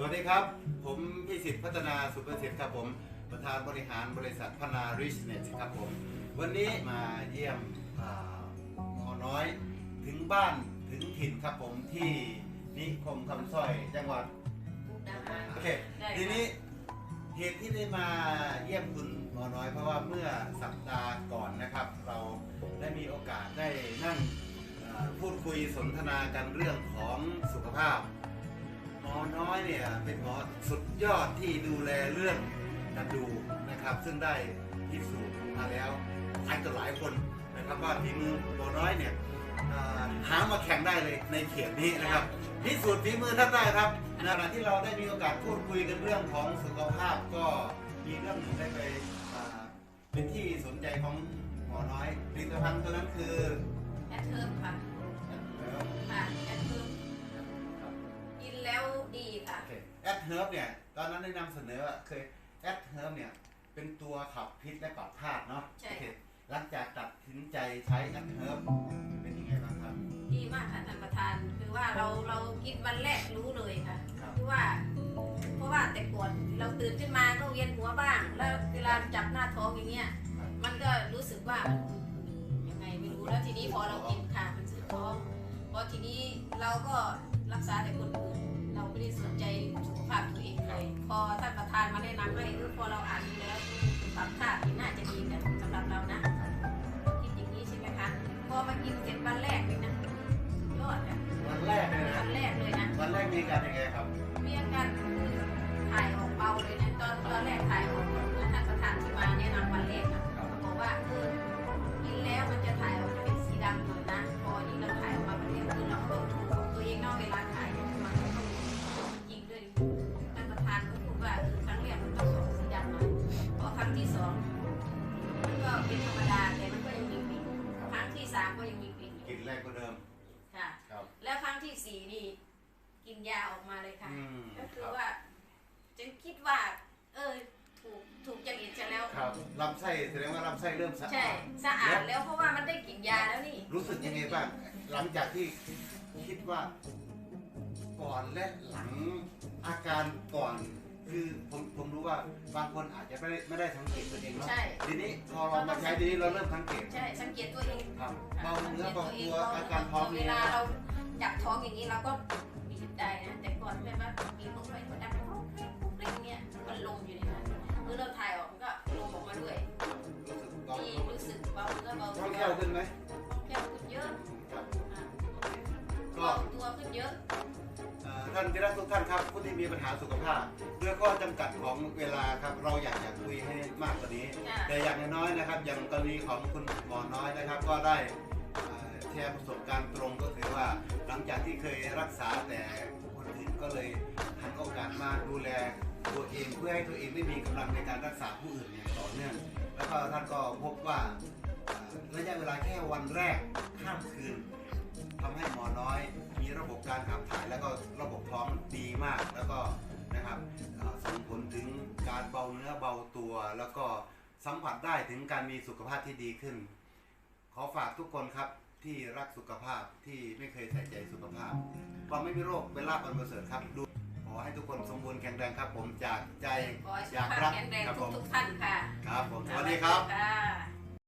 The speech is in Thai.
สวัสดีครับ ผมพิสิทธิ์พัฒนาสุประสิทธิ์ครับผม ประธานบริหารบริษัทพนาริชเนสครับผม วันนี้มาเยี่ยมอ่าหมอน้อยถึงบ้านถึงถิ่นครับผมที่นิคมคำสร้อยจังหวัดมุกดาหารโอเคได้ค่ะทีนี้เหตุที่ได้มาเยี่ยมคุณหมอน้อยเพราะว่าเมื่อสัปดาห์ก่อนนะครับ เราได้มีโอกาสได้นั่งเอ่อพูดคุยสนทนากันเรื่องของสุขภาพห มอน้อยเนี่ยเป็นหมอสุดยอดที่ดูแลเรื่องกระดูกนะครับ ซึ่งได้พิสูจน์มาแล้วหลายต่อหลายคนนะครับว่าฝีมือหมอน้อยเนี่ยอ่าหามาแข่งได้เลยในเขตนี้นะครับพิสูจน์ฝีมือท่านได้ครับในขณะที่เราได้มีโอกาสพูดคุยกันเรื่องของสุขภาพก็มีเรื่องหนึ่งได้ไปอ่าเป็นที่สนใจของหมอน้อยผลิตภัณฑ์ตัวนั้นคือแอดเทิร์มค่ะ เฮิร์บเนี่ย ตอนนั้นได้นำเสนอว่าเคยแอดเฮิร์บเนี่ยเป็นตัวขับพิษและปรับธาตุเนาะใช่โอเคหลังจากตัดสินใจใช้แอดเฮิร์บเป็นยังไงบ้างครับ ดีมากค่ะท่านประธาน คือว่าเราเรากินวันแรกรู้เลยค่ะครับ คือว่า เพราะว่าแต่ก่อนเราตื่นขึ้นมาก็เวียนหัวบ้าง แล้วเวลาจับหน้าท้องอย่างเงี้ย มันก็รู้สึกว่ามันยังไงไม่รู้แล้วทีนี้พอเรากินค่ะมันสึกท้องพอทีนี้เราก็รักษาแต่คนอื่นเรา ไม่ได้สนใจสุขภาพตัวเองเลยพอท่านประธานมาแนะนำให้เออพอเราอ่านดูแล้วปรับธาตุนี่น่าจะดีกันสำหรับเรานะคิดอย่างนี้ใช่ไหมคะพอมากินเสร็จวันแรกเลยนะยอดอะวันแรกเลยนะวันแรกเลยนะวันแรกมีอาการยังไงครับมีอาการคือถ่ายออกเบาเลยนะตอนตอนแรกถ่ายออก ก็ยังมีกลิ่นอยู่กินแรกก็เดิมค่ะ ครับ แล้วครั้งที่สี่นี่กินยาออกมาเลยค่ะ อืมก็คือรับ ว่าฉันคิดว่า เออ ถูกถูกจริตฉันแล้ว ครับลำไส้แสดงว่าลำไส้เริ่มสะใช่อาดสะอาดแล้วเพราะว่ามันได้กลิ่นยาแล้วนี่ รู้สึกยังไงบ้างหลังจากที่คิดว่า ก่อนและหลังอาการก่อน คือผมผมรู้ว่าบางคนอาจจะไม่ได้ไม่ได้สังเกตตัวเองเนาะใช่ ทีนี้พอเรามาใช้ทีนี้เราเริ่มสังเกตใช่สังเกตตัวเองครับค่ะเบาเนื้อเบาสังกตตัวอาการท้องเวนี่ลาเราจับท้องอย่างนี้เราก็บีบได้นะ แต่ก่อนแบบว่ามีลงไปก็ดับปุ๊บเล็กปุ๊บเล็กเนี่ยมันลงอยู่ในนั้นคือเราถ่ายออกมันก็ลงออกมาด้วยรู้สึกเบาที่รู้สึกเบาเนื้อเบาท้ตัองวแค่วขึ้นไหม ท่านที่รักทุกท่านครับผู้ที่มีปัญหาสุขภาพด้วยข้อจำกัดของเวลาครับเราอยากจะคุยให้มากกว่านี้ค่ะแต่อย่างน้อยๆนะครับ อย่างกรณีของคุณหมอน้อยนะครับ ก็ได้เอ่อแชร์ประสบการณ์ตรงก็คือว่าหลังจากที่เคยรักษาแต่คนอื่นก็เลยหันโอกาสมาดูแลตัวเองเพื่อให้ตัวเองได้มีกำลังในการรักษาผู้อื่นอย่างต่อเนื่องแล้วก็ท่านก็พบว่าเอ่อระยะเวลาแค่วันแรกข้ามคืนทำให้หมอน้อย มีระบบการขับถ่ายแล้วก็ระบบท้องดีมาก แล้วก็นะครับเอ่อส่งผลถึงการเบาเนื้อเบาตัว แล้วก็สัมผัสได้ถึงการมีสุขภาพที่ดีขึ้น ขอฝากทุกคนครับที่รักสุขภาพที่ไม่เคยใส่ใจสุขภาพความไม่มีโรคเป็นลาภอันประเสริฐครับดูขอให้ทุกคนสมบูรณ์แข็งแรงครับ ผมจากใจขอให้สุอขยากภาพรักแข็งแรงครับผมทุกๆท่านค่ะครับผมสวัสดีครับค่ะ